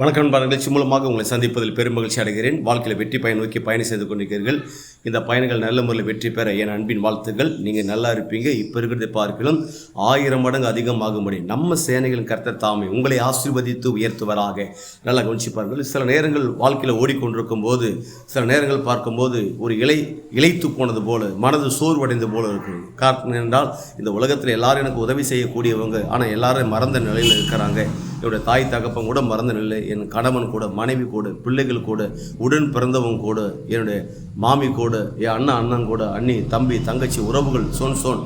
வணக்கம் நண்பா நிகழ்ச்சி மூலமாக உங்களை சந்திப்பதில் பெருமகிழ்ச்சி அடைகிறேன். வாழ்க்கையில் வெற்றி பயன் நோக்கி பயணம் செய்து கொண்டிருக்கிறீர்கள். இந்த பயணங்கள் நல்ல முறையில் வெற்றி பெற என் அன்பின் வாழ்த்துக்கள். நீங்கள் நல்லா இருப்பீங்க. இப்போ இருக்கிறதை பார்க்கலாம் ஆயிரம் மடங்கு அதிகமாகும்படி நம்ம சேனைகளின் கர்த்தர் தாமே உங்களை ஆசீர்வதித்து உயர்த்துவராக. நல்லா கவனிச்சுப்பார்கள் சில நேரங்கள் வாழ்க்கையில் ஓடிக்கொண்டிருக்கும் போது சில நேரங்கள் பார்க்கும்போது ஒரு இலை இழைத்து போனது போல மனது சோர்வடைந்து போல இருக்கும் காரணம் என்றால் இந்த உலகத்தில் எல்லாரும் எனக்கு உதவி செய்யக்கூடியவங்க. ஆனால் எல்லாரும் மறந்த நிலையில் இருக்கிறாங்க. என்னுடைய தாய் தகப்பன் கூட மறந்த நிலை என் கணவன் கூட மனைவி கூட பிள்ளைகள் கூட உடன் பிறந்தவங்க கூட என்னுடைய மாமி கூட என் அண்ணா அண்ணன் கூட அண்ணி தம்பி தங்கச்சி உறவுகள் சோன் சோன்.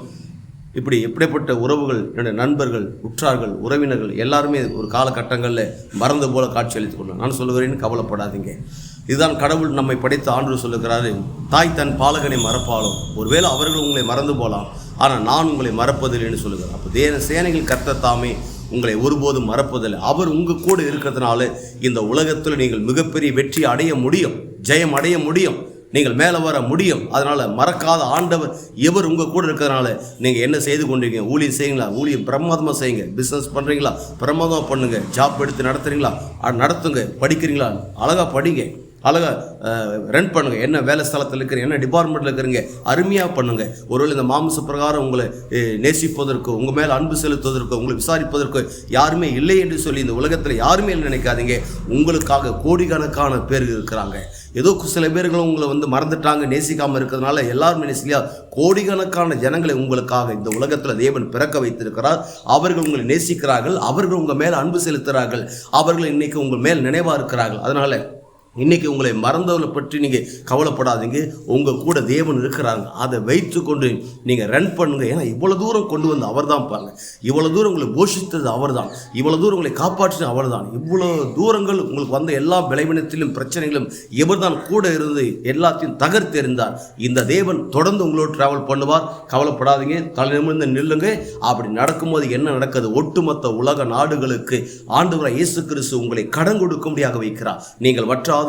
இப்படி எப்படிப்பட்ட உறவுகள் என்னுடைய நண்பர்கள் உற்றார்கள் உறவினர்கள் எல்லாருமே ஒரு காலகட்டங்களில் மறந்து போல காட்சி அளித்துக் கொள்ளும் நான் சொல்லுகிறேன்னு கவலைப்படாதீங்க. இதுதான் கடவுள் நம்மை படைத்த ஆண்டு சொல்லுகிறாரு தாய் தன் பாலகனை மறப்பாலும் ஒருவேளை அவர்கள் உங்களை மறந்து போகலாம் ஆனால் நான் உங்களை மறப்பதில்லைன்னு சொல்லுகிறேன் அப்போ தேன சேனைகள் கத்த தாமே உங்களை ஒருபோதும் மறப்பதில்லை. அவர் உங்கள் கூட இருக்கிறதுனால இந்த உலகத்தில் நீங்கள் மிகப்பெரிய வெற்றி அடைய முடியும் ஜெயம் அடைய முடியும் நீங்கள் மேலே வர முடியும். அதனால் மறக்காத ஆண்டவர் எவர் உங்கள் கூட இருக்கிறதுனால நீங்கள் என்ன செய்து கொண்டீங்க ஊழியம் செய்யுங்களா? ஊழியம் பிரமாதமாக செய்யுங்க. பிஸ்னஸ் பண்ணுறீங்களா பிரமாதமாக பண்ணுங்கள் ஜாப் எடுத்து நடத்துறீங்களா? நடத்துங்க. படிக்கிறீங்களா? அழகாக படிங்க. அழகாக ரன் பண்ணுங்கள் என்ன வேலை ஸ்தலத்தில் இருக்கிற என்ன டிபார்ட்மெண்ட்டில் இருக்கிறீங்க அருமையாக பண்ணுங்கள் ஒருவேளை இந்த மாமிச பிரகாரம் உங்களை நேசிப்பதற்கோ உங்கள் மேலே அன்பு செலுத்துவதற்கோ உங்களை விசாரிப்பதற்கோ யாருமே இல்லை என்று சொல்லி இந்த உலகத்தில் யாருமே இல்லை நினைக்காதீங்க. உங்களுக்காக கோடிக்கணக்கான பேர் இருக்கிறாங்க. ஏதோ சில பேர்களும் உங்களை வந்து மறந்துட்டாங்க நேசிக்காமல் இருக்கிறதுனால எல்லாருமே நேசிக்கலையா கோடிக்கணக்கான ஜனங்களை உங்களுக்காக இந்த உலகத்தில் தேவன் பிறக்க வைத்திருக்கிறார். அவர்கள் உங்களை நேசிக்கிறார்கள் அவர்கள் உங்கள் மேல் அன்பு செலுத்துகிறார்கள். அவர்கள் இன்னைக்கு உங்கள் மேல் நினைவாக இருக்கிறார்கள். அதனால் இன்றைக்கி உங்களை மறந்தவர்களை பற்றி நீங்கள் கவலைப்படாதீங்க. உங்கள் கூட தேவன் இருக்கிறாங்க அதை வைத்துக்கொண்டு நீங்கள் ரன் பண்ணுங்க. ஏன்னா இவ்வளோ தூரம் கொண்டு வந்து அவர் தான் பாருங்க. இவ்வளோ தூரம் உங்களை போஷித்தது அவர் தான் இவ்வளோ தூரம் உங்களை காப்பாற்றினது அவர் தான் இவ்வளோ தூரங்கள் உங்களுக்கு வந்த எல்லா விளைவினத்திலும் பிரச்சனைகளும் இவர் தான் கூட இருந்து எல்லாத்தையும் தகர்த்து எறிந்தார். இந்த தேவன் தொடர்ந்து உங்களோட ட்ராவல் பண்ணுவார். கவலைப்படாதீங்க. தலை நிமிர்ந்து நில்லுங்க. அப்படி நடக்கும்போது என்ன நடக்குது? ஒட்டுமொத்த உலக நாடுகளுக்கு ஆண்டவராய் இயேசு கிறிஸ்து உங்களை கடன் கொடுக்கும்படியாக வைக்கிறார். நீங்கள் வற்றாத